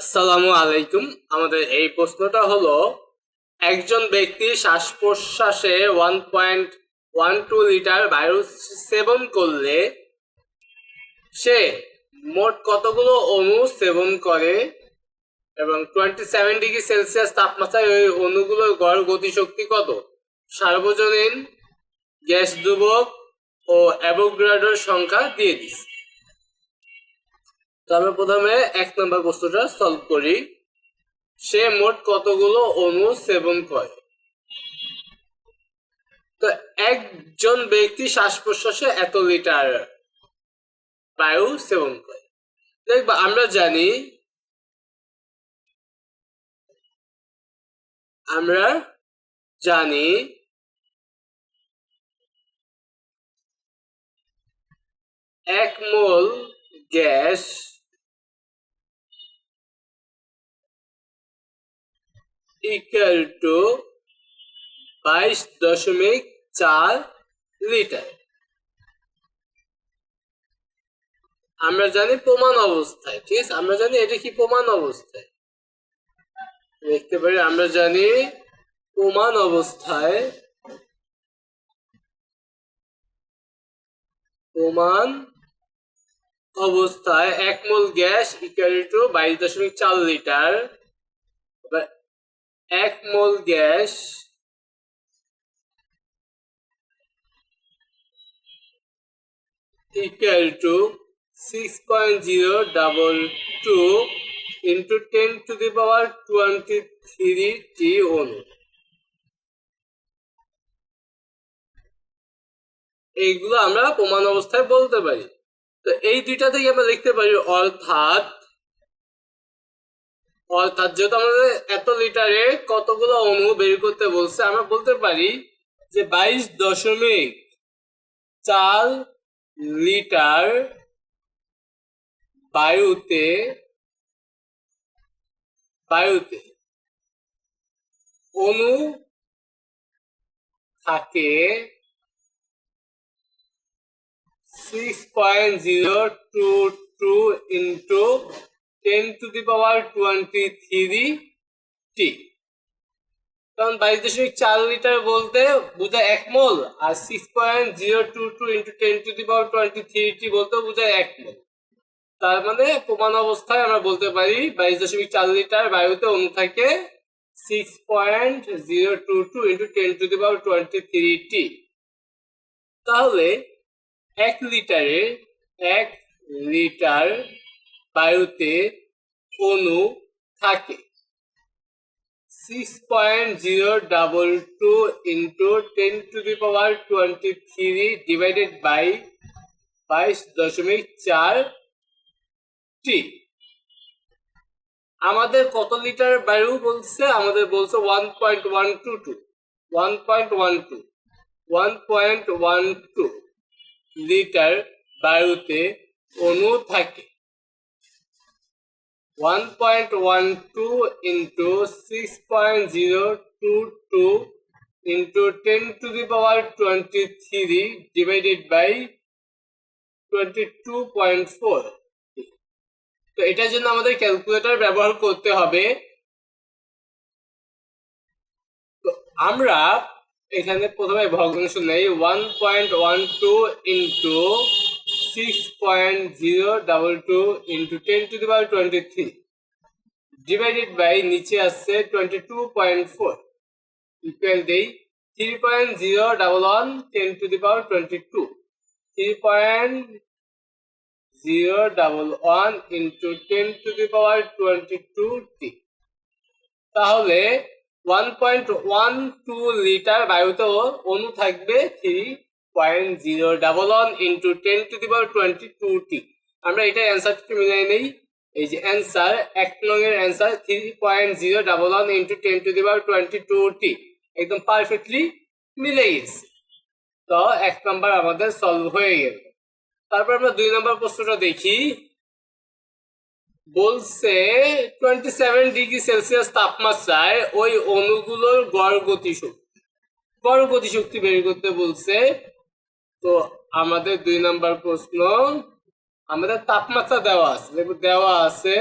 আসসালামু আলাইকুম। আমাদের এই প্রশ্নটা হলো, একজন ব্যক্তি শ্বাস প্রশ্বাসে one point one two litre বায়ু সেবন করলে সে মোট কতগুলো অণু সেবন করে? এবং টোয়েন্টি সেভেন ডিগ্রি সেলসিয়াস তাপমাত্রায় ওই অণুগুলোর গড় গতিশক্তি কত? সার্বজনীন গ্যাস দুবক ও অ্যাভোগ্রাডোর সংখ্যা দিয়ে দিস। তো আমরা প্রথমে এক নম্বর প্রশ্নটা সলভ করি। সে মোট কতগুলো অণু সেবন করে? তো একজন ব্যক্তি শ্বাস প্রশ্বাসে এত লিটার বায়ু সেবন করে। দেখবা, আমরা জানি আমরা জানি এক মোল গ্যাস ইকুয়াল টু বাইশ দশমিক চার লিটার। আমরা জানি প্রমাণ অবস্থায়, ঠিক আছে? আমরা জানি এটা কি প্রমাণ অবস্থায়। দেখতে পারি, আমরা জানি প্রমাণ অবস্থায় প্রমাণ অবস্থায় এক মোল গ্যাস ইকুয়াল টু বাইশ দশমিক চার লিটার। এক mole gas equal to six point zero double two into ten to the power twenty three টি অনু এইগুলো আমরা প্রমাণ অবস্থায় বলতে পারি। তো এই দুইটা থেকে আমরা লিখতে পারি অর্থাৎ অর্থাৎ যেহেতু আমাদের এত লিটারে কতগুলো অণু বের করতে বলছে, আমরা বলতে পারি যে বাইশ দশমিক চার লিটার বায়ুতে বায়ুতে অণু থাকে six point zero two two into ten to the power twenty three টি। কারণ বাইশ দশমিক চার লিটার বলতে বোঝায় এক mole, R six point zero two two into ten to the power twenty three টি বলতে বোঝায় এক মোল। তার মানে প্রমাণ অবস্থায় আমরা বলতে পারি বাইশ দশমিক চার লিটার বায়ুতে অণু থাকে six point zero two two into ten to the power twenty three টি। তাহলে এক লিটারে এক লিটার বায়ুতে অণু থাকে। Six point zero double two into ten to the power twenty three divided by বাইশ দশমিক চার টি আমাদের কত লিটার বায়ু বলছে? আমাদের বলছে one point one two two one point one two one point one two litre বায়ুতে অণু থাকে। 1.12 into 6.022 into 10 to the power 23 divided by 22.4 তো এটার জন্য আমাদের ক্যালকুলেটর ব্যবহার করতে হবে। তো আমরা এখানে প্রথমে ভগ্নাংশ নেই 1.12 into 6.022 into 10 to the power 23 divided by নিচে আসছে 22.4 ইকুয়াল দেই 3.011 10 to the power 22 3.011 into 10 to the power 22 t তাহলে 1.12 লিটার বায়ুতেও অণু থাকবে 3 point zero double one into ten to the power twenty two টি আমরা অ্যান্সারটি মিলাই নেই। এই যে অ্যান্সার এক নংয়ের answer three point zero double one into ten to the power twenty two টি একদম পারফেক্টলি মিলে গেছে। তো এক আমাদের সলভ হয়ে গেল। তারপর আমরা দুই নম্বর প্রশ্নটা দেখি। বলছে টোয়েন্টি সেভেন ডিগ্রি সেলসিয়াস তাপমাত্রায় ওই অণুগুলোর গড় গতিশক্তি। গড় গতিশক্তি বের করতে বলছে তো আমাদের দুই নাম্বার প্রশ্ন, আমাদের তাপমাত্রা দেওয়া আছে দেখো দেওয়া আছে।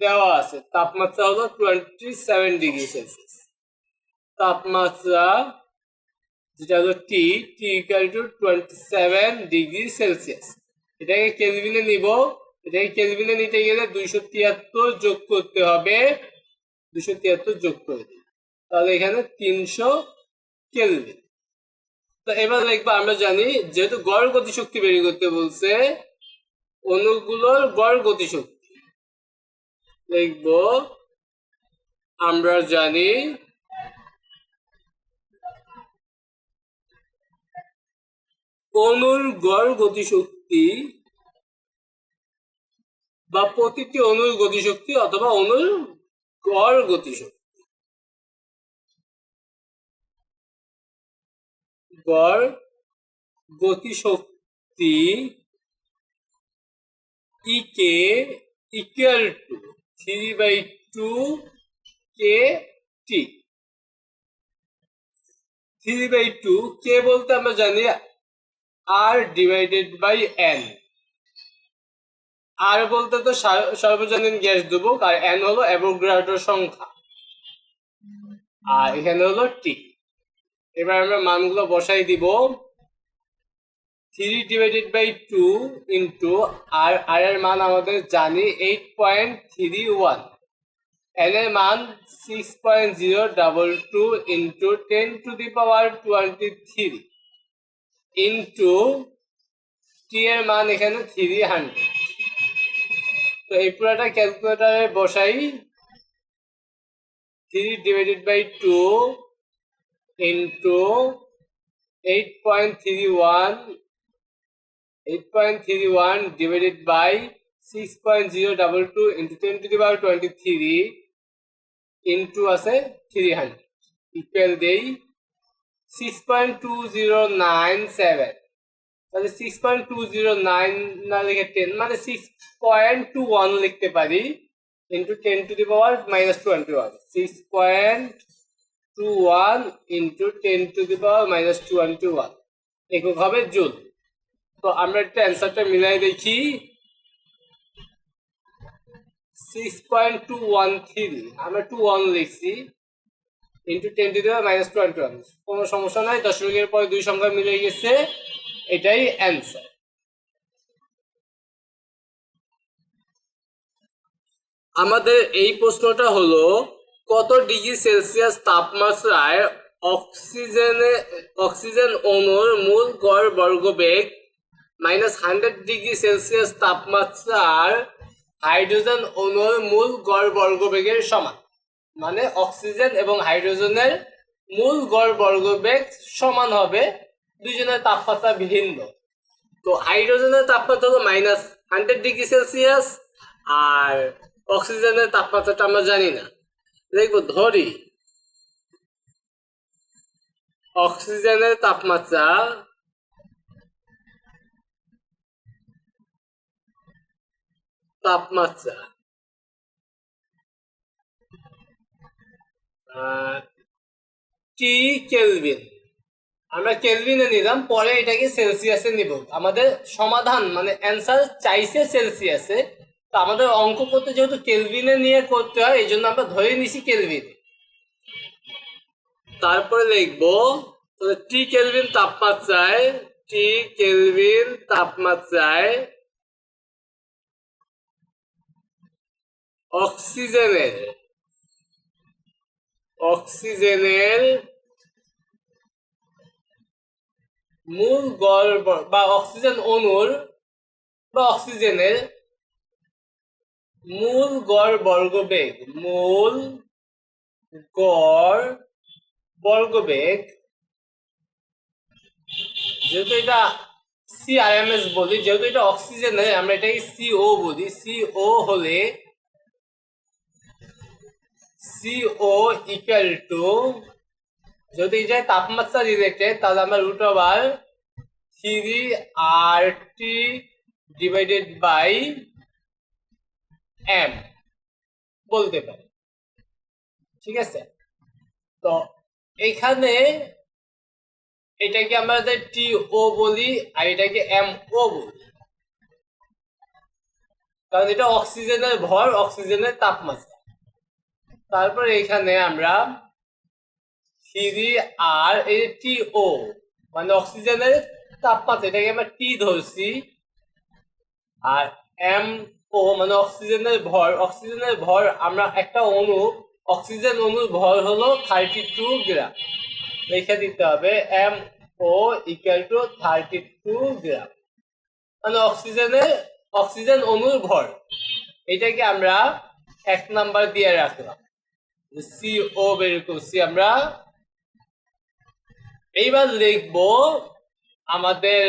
দেওয়া আছে, তাপমাত্রা হলো টোয়েন্টি সেভেন ডিগ্রি সেলসিয়াস তাপমাত্রা যেটা হলো T T equal to twenty seven degree Celsius এটাকে কেলভিনে নিব, এটাকে কেলভিনে নিতে গেলে দুইশো তিয়াত্তর যোগ করতে হবে, দুইশো তিয়াত্তর যোগ করে দিই তাহলে এখানে তিনশো কেলভিন। তো এবার লিখব আমরা জানি, যেহেতু গড় গতিশক্তি বের করতে বলছে অণুগুলোর গড় গতিশক্তি। লিখব আমরা জানি অণুর গড় গতিশক্তি বা প্রতিটি অণুর গতিশক্তি অথবা অণুর গড় গতিশক্তি। গড় গতিশক্তি E K equal to three by two K T three by two K বলতে আমরা জানি আর ডিভাইডেড বাই এন আর বলতে তো সর্বজনীন গ্যাস দেবো আর এন হলো অ্যাভোগাড্রোর সংখ্যা। আর এখানে হলো টি এবার আমরা মানগুলো বসাই দিব। Three divided by two into R R এর মান আমাদের জানি eight point three one N এর মান six point zero double two into ten to the power twenty three into T এর মান এখানে থ্রি হান্ড্রেড তো এই পুরাটা ক্যালকুলেটারে বসাই। Three divided by two into eight point three one eight point three one divided by six point zero double two into ten to the power twenty three into আছে three hundred equal দেই six point two zero nine seven তাহলে six point two zero nine না লিখে ten মানে six point two one লিখতে পারি into ten to the power minus twenty one six point two one into ten to the power minus twenty one two একক হবে joule. তো আমরা একটা অ্যান্সারটা মিলাই দেখি। Six point two one three আমরা টু ওয়ান লিখছি। Into ten to the power minus twenty one কোনো সমস্যা নাই, দশমিকের পরে দুই সংখ্যা মিলে গেছে। এটাই অ্যান্সার। আমাদের এই প্রশ্নটা হলো কত ডিগ্রি সেলসিয়াস তাপমাত্রায় অক্সিজেনে, অক্সিজেন অণুর মূল গড় বর্গবেগ মাইনাস হান্ড্রেড ডিগ্রি সেলসিয়াস তাপমাত্রার হাইড্রোজেন অণুর মূল গড় বর্গবেগের সমান। মানে অক্সিজেন এবং হাইড্রোজেনের মূল গড় বর্গবেগ সমান হবে দুইজনের তাপমাত্রা ভিন্ন। তো হাইড্রোজেনের তাপমাত্রা হলো মাইনাস হান্ড্রেড ডিগ্রি সেলসিয়াস আর অক্সিজেনের তাপমাত্রাটা আমরা জানি না। দেখব, ধরি। অক্সিজেনের তাপমাত্রা। তাপমাত্রা। T kelvin. আমরা কেলভিনে নিলাম, পরে এটাকে সেলসিয়াসে নিব। আমাদের সমাধান মানে অ্যান্সার চাইছে সেলসিয়াসে। আমাদের অঙ্ক করতে যেহেতু কেলভিনে নিয়ে করতে হয়, এই জন্য আমরা ধরে নিছি কেলভিন তারপরে লিখব টি কেলভিন তাপমাত্রায় টি কেলভিন তাপমাত্রায় অক্সিজেনের অক্সিজেনের মূল গড় বা অক্সিজেন অণুর বা অক্সিজেনের মূল গড় বর্গবেগ, মূল গড় বর্গবেগ, যেহেতু এটা সিআরএমএস বলি, যেহেতু এটা অক্সিজেনের আমরা এটাকে সিও বলি। সিও হলে সিও ইকুয়াল টু যদি এটা তাপমাত্রা রিলেটেড তাহলে আমরা root over three R T divided by M বলতে পারি। ঠিক আছে? তো এখানে এটাকে আমরা টি ও বলি আর এটাকে এম ও বলি। কারণ এটা অক্সিজেনের ভর, অক্সিজেনের তাপমাত্রা। তারপর এখানে আমরা থ্রি আর এই টি ও মানে অক্সিজেনের তাপমাত্রা, এটাকে আমরা টি ধরছি। আর এম ও মানে অক্সিজেনের ভর অক্সিজেনের ভর, আমরা একটা অণু, অক্সিজেন অণুর ভর হলো থার্টি টু গ্রাম লিখে দিতে হবে M O equal to thirty two gram মানে অক্সিজেনের অক্সিজেন অণুর ভর। এটাকে আমরা এক নাম্বার দিয়ে রাখলাম। সি ও বের করছি আমরা। এইবার লিখব আমাদের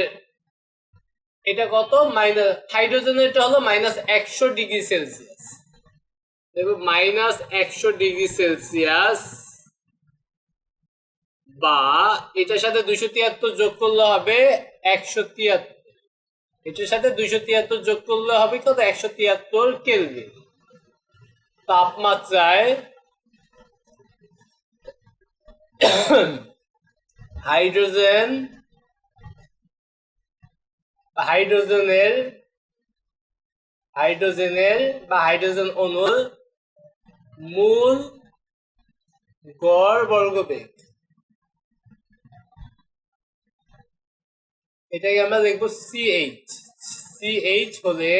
এটা কত? মাইনাস হাইড্রোজেনের এটা হলো মাইনাস একশো ডিগ্রি সেলসিয়াস। দেখো, মাইনাস একশো ডিগ্রি সেলসিয়াস বা এটার সাথে দুইশো তিয়াত্তর যোগ করলে হবে একশো তিয়াত্তর। এটার সাথে দুইশো তিয়াত্তর যোগ করলে হবে কত? একশো তিয়াত্তর কেলভিন। তাপমাত্রায় হাইড্রোজেন হাইড্রোজেনের হাইড্রোজেনের বা হাইড্রোজেন অণুর মূল গড় বর্গবেগ। এটাকে আমরা দেখব সিএইচ সিএইচ হলে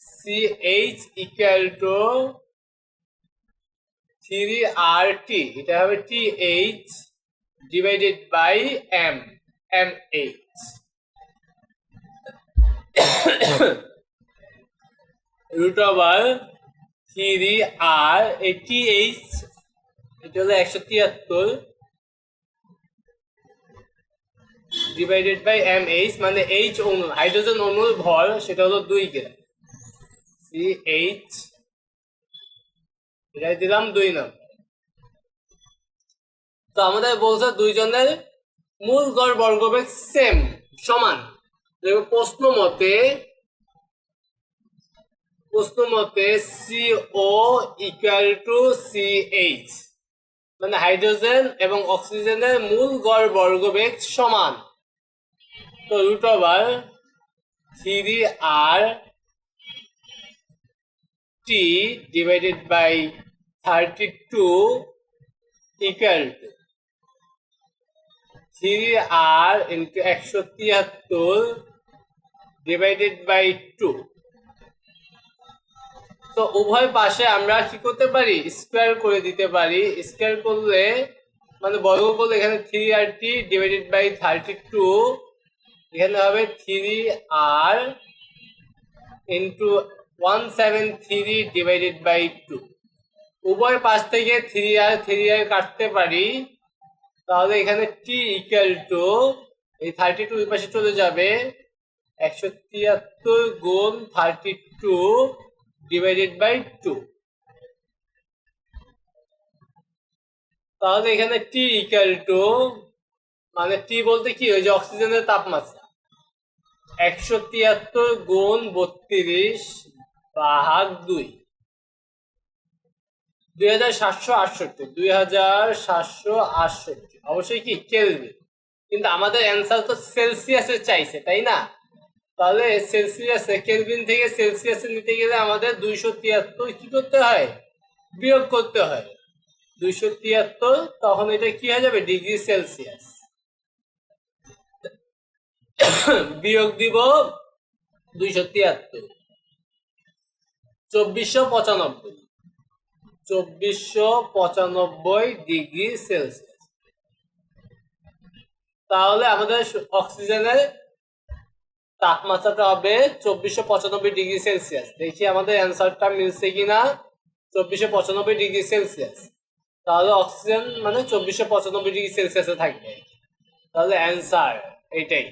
C H equal to three R T এটা হবে T H divided by M M H root over three R এই টি এইচ, এটা হলো একশো তিয়াত্তর। ডিভাইডেড বাই এম এইচ মানে এইচ অণু হাইড্রোজেন অণুর ভর, সেটা হলো দুই গ্রাম সি এইচ এটাই দিলাম দুই নম্বর তো আমাদের বলছে দুইজনের মূল গড় বর্গবেগ সেম সমান। প্রশ্ন মতে প্রশ্ন মতে C O equal to C H মানে হাইড্রোজেন এবং অক্সিজেনের মূল গড় বর্গবেগ সমান। তো root over three R T divided by thirty two equal to three R into একশো তিয়াত্তর ডিভাইডেড বাই টু তো উভয় পাশে আমরা কি করতে পারি? স্কোয়ার করে দিতে পারি। স্কোয়ার করলে মানে বর্গ করলে এখানে three R T divided by thirty two এখানে হবে three R into one seven three divided by two উভয় পাশ থেকে থ্রি আর থ্রি আর কাটতে পারি। তাহলে এখানে টি ইকুয়াল টু এই থার্টি টু এই পাশে চলে যাবে একশো তিয়াত্তর গুণ thirty two divided by two তাহলে এখানে টি ইকুয়াল টু মানে টি বলতে কি? ওই যে অক্সিজেনের তাপমাত্রা। একশো তিয়াত্তর গুণ বত্রিশ ভাগ দুই। দুই হাজার সাতশো আটষট্টি। দুই হাজার সাতশো আটষট্টি। অবশ্যই কি কেলভিন কিন্তু আমাদের অ্যান্সার তো সেলসিয়াসে চাইছে, তাই না? তাহলে সেলসিয়াসে কেলভিন থেকে সেলসিয়াসে নিতে গেলে আমাদের দুইশো তিয়াত্তর কি করতে হয়? বিয়োগ করতে হয়। দুইশো তিয়াত্তর, তখন এটা কি হয়ে যাবে? ডিগ্রি সেলসিয়াস বিয়োগ দিব দুইশো তিয়াত্তর। চব্বিশশো পঁচানব্বই। চব্বিশশো পঁচানব্বই ডিগ্রি সেলসিয়াস তাহলে আমাদের অক্সিজেনের তাপমাত্রাটা হবে চব্বিশশো পঁচানব্বই ডিগ্রি সেলসিয়াস। দেখি আমাদের অ্যান্সারটা মিলছে কিনা। চব্বিশশো পঁচানব্বই ডিগ্রি সেলসিয়াস। তাহলে অক্সিজেন মানে চব্বিশশো পঁচানব্বই ডিগ্রি সেলসিয়াসে থাকবে। তাহলে অ্যান্সার এইটাই